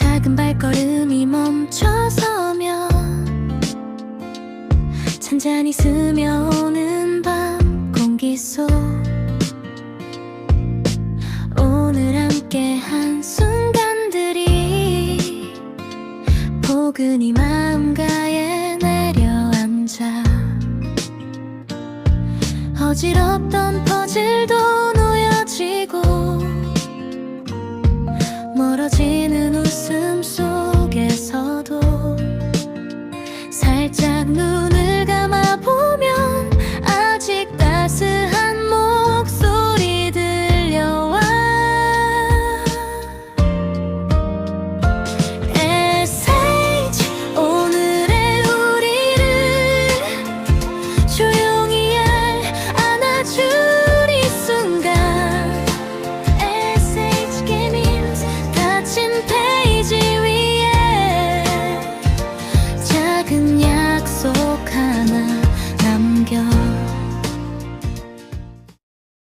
한 발걸음이 멈춰서면 잔잔히 스며오는 밤 공기 속 오늘 함께한 순간들이 포근히 마음가에 내려앉아 어지럽던 퍼즐도 놓여지고 멀어지는 Ngư